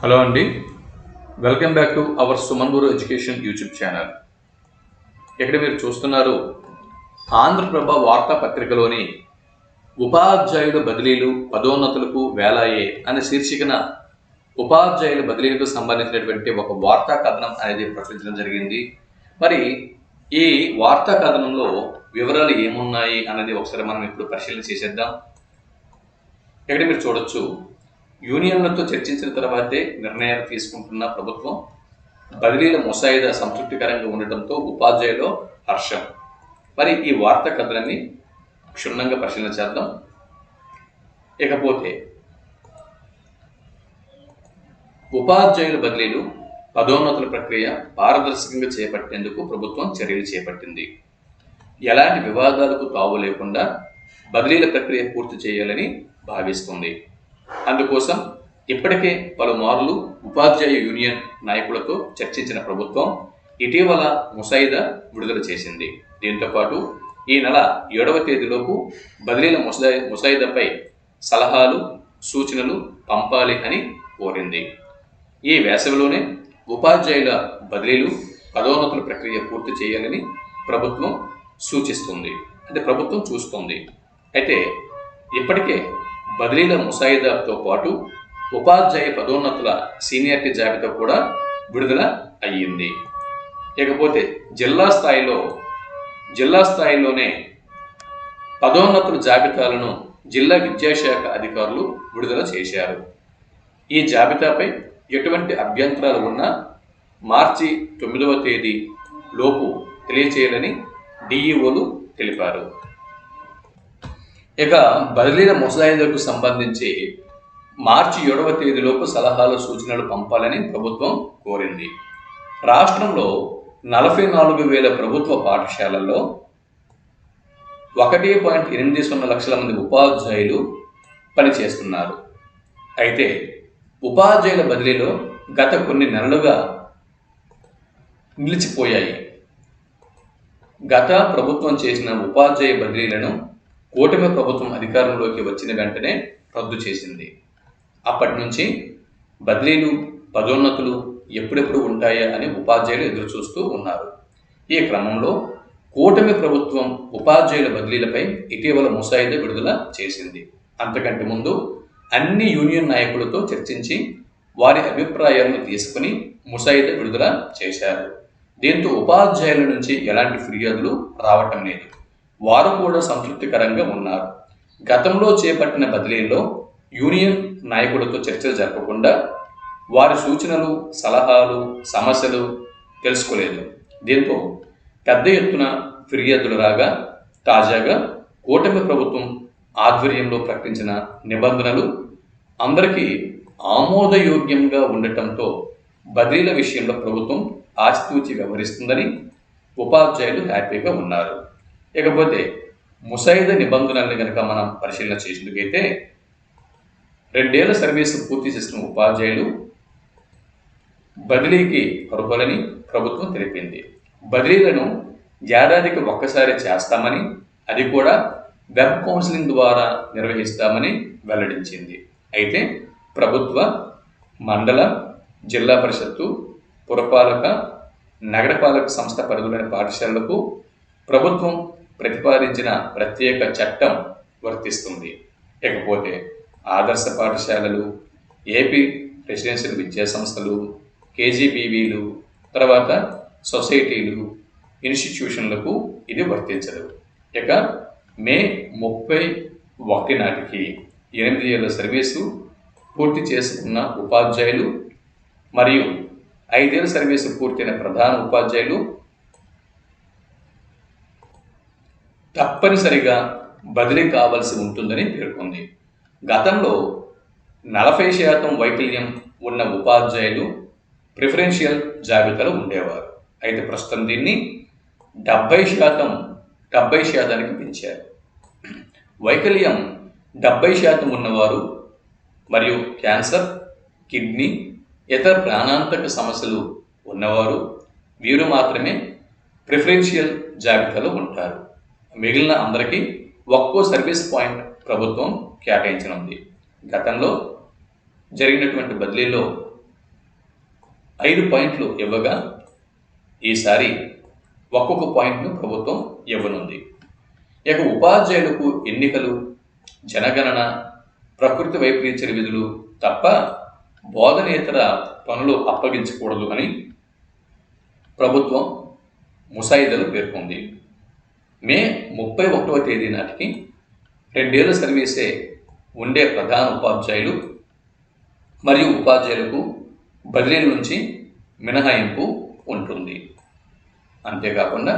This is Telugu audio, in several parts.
హలో అండి. Welcome back to our Suman Guru education YouTube channel. ఇక్కడ మీరు చూస్తున్నారు? ఆంధ్రప్రభ వార్తాపత్రికలోని ఉపాధ్యాయుల బదిలీలు పదోన్నతులకు వేలాయే అనే శీర్షికన ఉపాధ్యాయుల బదిలీలకు సంబంధించినటువంటి ఒక వార్తా కథనం అనేది ప్రచురించడం జరిగింది. మరి ఈ వార్తా కథనంలో వివరాలు ఏమున్నాయి అనేది ఒకసారి మనం ఇప్పుడు పరిశీలన చేసేద్దాం. ఇక్కడ మీరు చూడొచ్చు? యూనియన్లతో చర్చించిన తర్వాతే నిర్ణయాలు తీసుకుంటున్న ప్రభుత్వం బదిలీల ముసాయిదా సంతృప్తికరంగా ఉండటంతో ఉపాధ్యాయులు హర్షం. మరి ఈ వార్త కథలన్నీ క్షుణ్ణంగా పరిశీలన చేద్దాం. ఇకపోతే ఉపాధ్యాయుల బదిలీలు పదోన్నతుల ప్రక్రియ పారదర్శకంగా చేపట్టేందుకు ప్రభుత్వం చర్యలు చేపట్టింది. ఎలాంటి వివాదాలకు తావు లేకుండా బదిలీల ప్రక్రియ పూర్తి చేయాలని భావిస్తుంది. అందుకోసం ఇప్పటికే పలుమార్లు ఉపాధ్యాయ యూనియన్ నాయకులతో చర్చించిన ప్రభుత్వం ఇటీవల ముసాయిదా విడుదల చేసింది. దీంతో పాటు ఈ నెల ఏడవ తేదీలోపు బదిలీల ముసా ముసాయిదాపై సలహాలు సూచనలు పంపాలి అని కోరింది. ఈ వేసవిలోనే ఉపాధ్యాయుల బదిలీలు పదోన్నతుల ప్రక్రియ పూర్తి చేయాలని ప్రభుత్వం సూచిస్తుంది. అంటే ప్రభుత్వం చూస్తుంది. అయితే ఇప్పటికే బదిలీల ముసాయిదాతో పాటు ఉపాధ్యాయ పదోన్నతుల సీనియారిటీ జాబితా కూడా విడుదల అయ్యింది. ఇకపోతే జిల్లా స్థాయిలో జిల్లా స్థాయిలోనే పదోన్నతుల జాబితాలను జిల్లా విద్యాశాఖ అధికారులు విడుదల చేశారు. ఈ జాబితాపై ఎటువంటి అభ్యంతరాలు ఉన్నా మార్చి తొమ్మిదవ తేదీ లోపు తెలియచేయాలని డిఈఓలు తెలిపారు. ఇక బదిలీల ముసాయిదాకు సంబంధించి మార్చి ఏడవ తేదీలోపు సలహాలు సూచనలు పంపాలని ప్రభుత్వం కోరింది. రాష్ట్రంలో నలభై నాలుగు వేల ప్రభుత్వ పాఠశాలల్లో ఒకటి పాయింట్ ఎనిమిది సున్నా లక్షల మంది ఉపాధ్యాయులు పనిచేస్తున్నారు. అయితే ఉపాధ్యాయుల బదిలీలో గత కొన్ని నెలలుగా నిలిచిపోయాయి. గత ప్రభుత్వం చేసిన ఉపాధ్యాయ బదిలీలను కూటమి ప్రభుత్వం అధికారంలోకి వచ్చిన వెంటనే రద్దు చేసింది. అప్పటి నుంచి బదిలీలు పదోన్నతులు ఎప్పుడెప్పుడు ఉంటాయా అని ఉపాధ్యాయులు ఎదురుచూస్తూ ఉన్నారు. ఈ క్రమంలో కూటమి ప్రభుత్వం ఉపాధ్యాయుల బదిలీలపై ఇటీవల ముసాయిదా విడుదల చేసింది. అంతకంటే ముందు అన్ని యూనియన్ నాయకులతో చర్చించి వారి అభిప్రాయాలను తీసుకుని ముసాయిదా విడుదల చేశారు. దీంతో ఉపాధ్యాయుల నుంచి ఎలాంటి ఫిర్యాదులు రావటం లేదు. వారు కూడా సంతృప్తికరంగా ఉన్నారు. గతంలో చేపట్టిన బదిలీల్లో యూనియన్ నాయకులతో చర్చలు జరపకుండా వారి సూచనలు సలహాలు సమస్యలు తెలుసుకోలేదు. దీంతో పెద్ద ఎత్తున ఫిర్యాదులు రాగా తాజాగా కూటమి ప్రభుత్వం ఆధ్వర్యంలో ప్రకటించిన నిబంధనలు అందరికీ ఆమోదయోగ్యంగా ఉండటంతో బదిలీల విషయంలో ప్రభుత్వం ఆచితూచి వ్యవహరిస్తుందని ఉపాధ్యాయులు హ్యాపీగా ఉన్నారు. ఇకపోతే ముసాయిదా నిబంధనల్ని కనుక మనం పరిశీలన చేసినట్లయితే రెండేళ్ళ సర్వీసు పూర్తి చేసిన ఉపాధ్యాయులు బదిలీకి అర్హులని ప్రభుత్వం తెలిపింది. బదిలీలను ఏడాదికి ఒక్కసారి చేస్తామని అది కూడా వెబ్ కౌన్సిలింగ్ ద్వారా నిర్వహిస్తామని వెల్లడించింది. అయితే ప్రభుత్వ మండల జిల్లా పరిషత్తు పురపాలక నగరపాలక సంస్థ పరిధిలోని పాఠశాలలకు ప్రభుత్వం ప్రతిపాదించిన ప్రత్యేక చట్టం వర్తిస్తుంది. ఇకపోతే ఆదర్శ పాఠశాలలు ఏపీ రెసిడెన్షియల్ విద్యా సంస్థలు కేజీబీవీలు తర్వాత సొసైటీలు ఇన్స్టిట్యూషన్లకు ఇది వర్తించదు. ఇక మే ముప్పై ఒకటి నాటికి ఎనిమిది ఏళ్ళ సర్వీసు పూర్తి చేసుకున్న ఉపాధ్యాయులు మరియు ఐదేళ్ళ సర్వీసు పూర్తయిన ప్రధాన ఉపాధ్యాయులు తప్పనిసరిగా బదిలీ కావాల్సి ఉంటుందని పేర్కొంది. గతంలో నలభై శాతం వైకల్యం ఉన్న ఉపాధ్యాయులు ప్రిఫరెన్షియల్ జాబితాలో ఉండేవారు. అయితే ప్రస్తుతం దీన్ని డెబ్బై శాతం డెబ్బై శాతానికి పెంచారు. వైకల్యం డెబ్బై శాతం ఉన్నవారు మరియు క్యాన్సర్ కిడ్నీ ఇతర ప్రాణాంతక సమస్యలు ఉన్నవారు వీరు మాత్రమే ప్రిఫరెన్షియల్ జాబితాలో ఉంటారు. మిగిలిన అందరికీ ఒక్కో సర్వీస్ పాయింట్ ప్రభుత్వం కేటాయించనుంది. గతంలో జరిగినటువంటి బదిలీలో ఐదు పాయింట్లు ఇవ్వగా ఈసారి ఒక్కొక్క పాయింట్ను ప్రభుత్వం ఇవ్వనుంది. ఇక ఉపాధ్యాయులకు ఎన్నికలు జనగణన ప్రకృతి వైపరీత్య విధులు తప్ప బోధనేతర పనులు అప్పగించకూడదు అని ప్రభుత్వం ముసాయిదాలు పేర్కొంది. మే ముప్పై ఒకటవ తేదీ నాటికి రెండేళ్ళ సర్వీసే ఉండే ప్రధాన ఉపాధ్యాయులు మరియు ఉపాధ్యాయులకు బదిలీ నుంచి మినహాయింపు ఉంటుంది. అంతేకాకుండా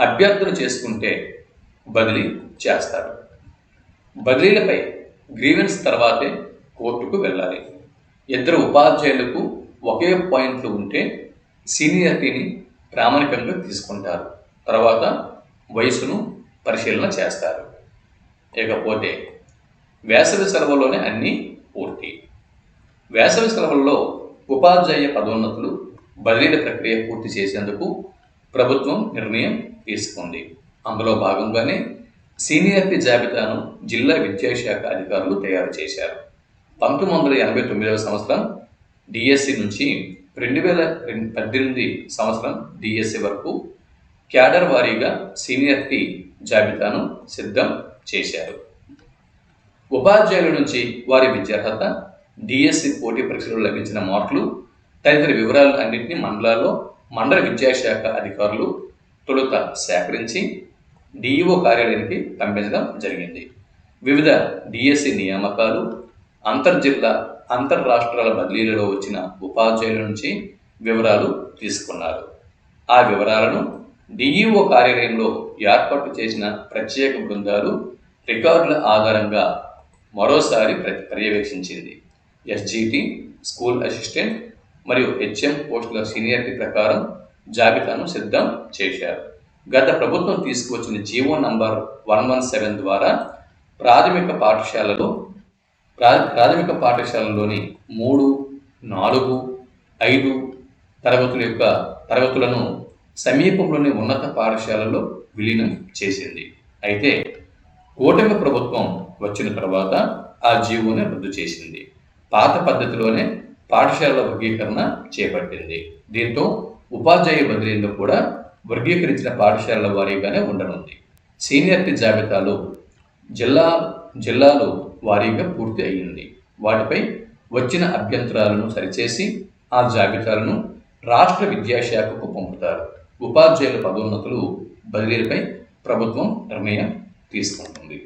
అభ్యర్థులు చేసుకుంటే బదిలీ చేస్తారు. బదిలీలపై గ్రీవెన్స్ తర్వాతే కోర్టుకు వెళ్ళాలి. ఇద్దరు ఉపాధ్యాయులకు ఒకే పాయింట్లు ఉంటే సీనియారిటీని ప్రామాణికంగా తీసుకుంటారు. తర్వాత వయసును పరిశీలన చేస్తారు. ఇకపోతే వేసవి సెలవుల్లోనే అన్నీ పూర్తి. వేసవి సెలవుల్లో ఉపాధ్యాయ పదోన్నతులు బదిలీల ప్రక్రియ పూర్తి చేసేందుకు ప్రభుత్వం నిర్ణయం తీసుకుంది. అందులో భాగంగానే సీనియారిటీ జాబితాను జిల్లా విద్యాశాఖ అధికారులు తయారు చేశారు. పంతొమ్మిది వందల ఎనభై తొమ్మిదవ సంవత్సరం డిఎస్సి నుంచి రెండు వేల రెండు పద్దెనిమిది సంవత్సరం డిఎస్సి వరకు క్యాడర్ వారీగా సీనియర్టీ జాబితాను సిద్ధం చేశారు. ఉపాధ్యాయుల నుంచి వారి విద్యార్హత డిఎస్సి పోటీ పరీక్షలో లభించిన మార్కులు తదితర వివరాలు అన్నింటినీ మండలాల్లో మండల విద్యాశాఖ అధికారులు తొలుత సేకరించి డిఈఓ కార్యాలయానికి పంపించడం జరిగింది. వివిధ డిఎస్సి నియామకాలు అంతర్జిల్లా అంతర్రాష్ట్రాల బదిలీలలో వచ్చిన ఉపాధ్యాయుల నుంచి వివరాలు తీసుకున్నారు. ఆ వివరాలను డిఈఓ కార్యాలయంలో ఏర్పాటు చేసిన ప్రత్యేక బృందాలు రికార్డుల ఆధారంగా మరోసారి పర్యవేక్షించింది. ఎస్జిటి స్కూల్ అసిస్టెంట్ మరియు హెచ్ఎం పోస్టుల సీనియారిటీ ప్రకారం జాబితాను సిద్ధం చేశారు. గత ప్రభుత్వం తీసుకువచ్చిన GO number one one seven ద్వారా ప్రాథమిక పాఠశాలలో ప్రా- ప్రాథమిక పాఠశాలలోని మూడు నాలుగు ఐదు తరగతుల యొక్క తరగతులను సమీపంలోని ఉన్నత పాఠశాలలో విలీనం చేసింది. అయితే కూటమి ప్రభుత్వం వచ్చిన తర్వాత ఆ జీవోని రద్దు చేసింది. పాత పద్ధతిలోనే పాఠశాలల వర్గీకరణ చేపట్టింది. దీంతో ఉపాధ్యాయ బదిలీల్లో కూడా వర్గీకరించిన పాఠశాలల వారీగానే ఉండనుంది. సీనియర్టీ జాబితాలో జిల్లా జిల్లాలో వారీగా పూర్తి అయ్యింది. వాటిపై వచ్చిన అభ్యంతరాలను సరిచేసి ఆ జాబితాలను రాష్ట్ర విద్యాశాఖకు పంపుతారు. ఉపాధ్యాయుల పదోన్నతులు బదిలీలపై ప్రభుత్వం నిర్ణయం తీసుకుంటుంది.